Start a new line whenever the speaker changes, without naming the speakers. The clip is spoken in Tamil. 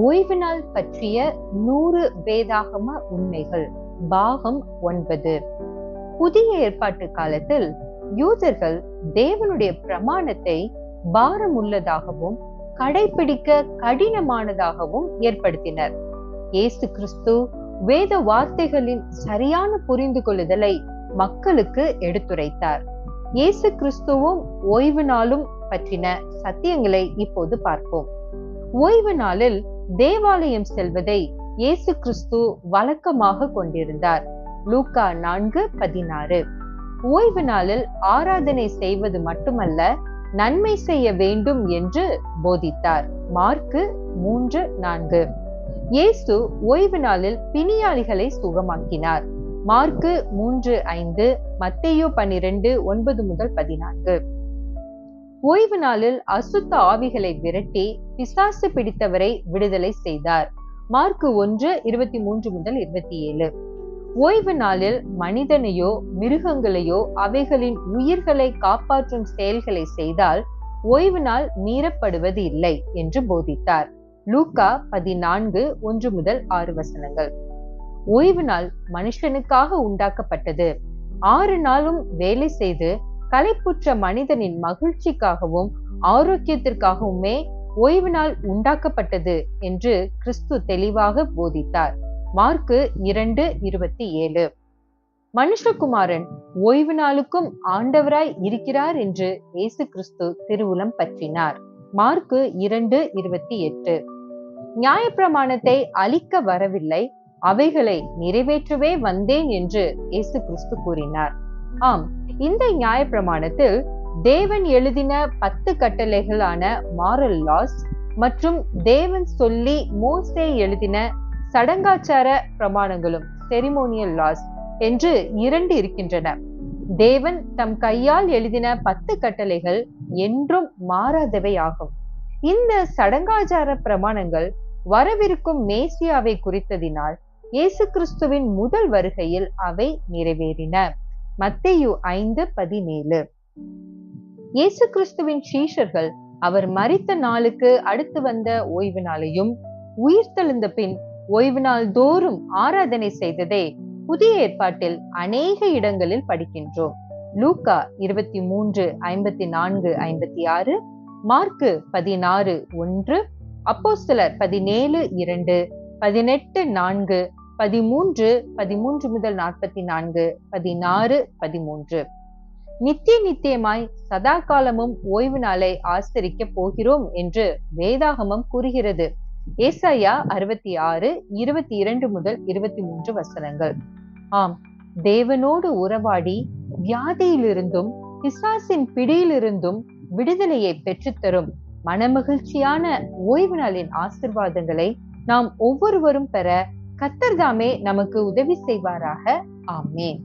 ஓய்வு நாள் பற்றிய நூறு வேதாகம உண்மைகள். பாகம் ஒன்பது. புதிய ஏற்பாட்டு காலத்தில் யூதர்கள் தேவனுடைய பிரமாணத்தை பாரமுள்ளதாகவும் கடைபிடிக்க கடினமானதாகவும் ஏற்படுத்தினர். இயேசு கிறிஸ்து வேத வார்த்தைகளின் சரியான புரிந்து கொள்ளுதலை மக்களுக்கு எடுத்துரைத்தார். இயேசு கிறிஸ்துவும் ஓய்வு நாளும் பற்றின சத்தியங்களை இப்போது பார்ப்போம். ஓய்வு நாளில் தேவாலயம் செல்வதை இயேசு கிறிஸ்து வழக்கமாக கொண்டிருந்தார். லூக்கா நான்கு பதினாறு. ஓய்வு நாளில் ஆராதனை செய்வது மட்டுமல்ல நன்மை செய்ய வேண்டும் என்று போதித்தார். மார்க்கு மூன்று நான்கு. இயேசு ஓய்வு நாளில் பிணியாளிகளை சுகமாக்கினார். மார்க்கு மூன்று ஐந்து மத்தையோ பன்னிரண்டு ஒன்பது முதல் பதினான்கு. ஓய்வு நாளில் அசுத்த ஆவிகளை விரட்டி பிசாசு பிடித்தவரை விடுதலை செய்தார். மார்க்கு ஒன்று இருபத்தி மூன்று முதல் இருபத்தி ஏழு. ஓய்வு நாளில் மனிதனையோ மிருகங்களையோ அவைகளின் உயிர்களை காப்பாற்றும் செயல்களை செய்தால் ஓய்வு நாள் மீறப்படுவது இல்லை என்று போதித்தார். லூக்கா பதினான்கு ஒன்று முதல் ஆறு வசனங்கள். ஓய்வு நாள் மனுஷனுக்காக உண்டாக்கப்பட்டது. ஆறு நாளும் வேலை செய்து களைப்புற்ற மனிதனின் மகிழ்ச்சிக்காகவும் ஆரோக்கியத்திற்காகவுமே ஓய்வு நாள் உண்டாக்கப்பட்டது என்று கிறிஸ்து தெளிவாக போதித்தார். மார்க்கு இரண்டு இருபத்தி ஏழு. மனுஷகுமாரன் ஓய்வு நாளுக்கும் ஆண்டவராய் இருக்கிறார் என்று இயேசு கிறிஸ்து திருவுளம் பற்றினார். மார்க்கு இரண்டு இருபத்தி எட்டு. நியாயப்பிரமாணத்தை அழிக்க வரவில்லை அவைகளை நிறைவேற்றவே வந்தேன் என்று இயேசு கிறிஸ்து கூறினார். ஆம் இந்த நியாய பிரமாணத்தில் தேவன் எழுதின பத்து கட்டளைகளான மாரல் லாஸ் மற்றும் தேவன் சொல்லி மோசே எழுதின சடங்காச்சார பிரமாணங்களும் செரிமோனியல் லாஸ் என்று இரண்டு இருக்கின்றன. தேவன் தம் கையால் எழுதின பத்து கட்டளைகள் என்றும் மாறாதவை ஆகும். இந்த சடங்காச்சார பிரமாணங்கள் வரவிருக்கும் மேசியாவை குறித்ததினால் இயேசு கிறிஸ்துவின் முதல் வருகையில் அவை நிறைவேறின. மத்தேயு ஐந்து பதினேழு. இயேசு கிறிஸ்துவின் சீஷர்கள் அவர் மறித்த நாளுக்கு அடுத்து வந்த ஓய்வு நாளையும் உயிர்த்தெழுந்த பின் ஓய்வு நாள் தோறும் ஆராதனை செய்ததே புதிய ஏற்பாட்டில் அநேக இடங்களில் படிக்கின்றோம். லூக்கா இருபத்தி மூன்று ஐம்பத்தி நான்கு ஐம்பத்தி ஆறு மார்க்கு பதினாறு ஒன்று அப்போஸ்தலர் பதினேழு இரண்டு பதினெட்டு நான்கு பதிமூன்று பதிமூன்று முதல் நாற்பத்தி நான்கு பதினாறு பதிமூன்று. நித்திய நித்தியமாய் சதா காலமும் ஓய்வு நாளை ஆசரிக்க போகிறோம் என்று வேதாகமம் கூறுகிறது. ஏசாயா அறுபத்தி ஆறு இருபத்தி இரண்டு முதல் இருபத்தி மூன்று வசனங்கள். ஆம் தேவனோடு உறவாடி வியாதியிலிருந்தும் பிசாசின் பிடியிலிருந்தும் விடுதலையை பெற்றுத்தரும் மனமகிழ்ச்சியான ஓய்வு நாளின் ஆசிர்வாதங்களை நாம் ஒவ்வொருவரும் பெற கத்தர்தாமே நமக்கு உதவி செய்வாராக. ஆமேன்.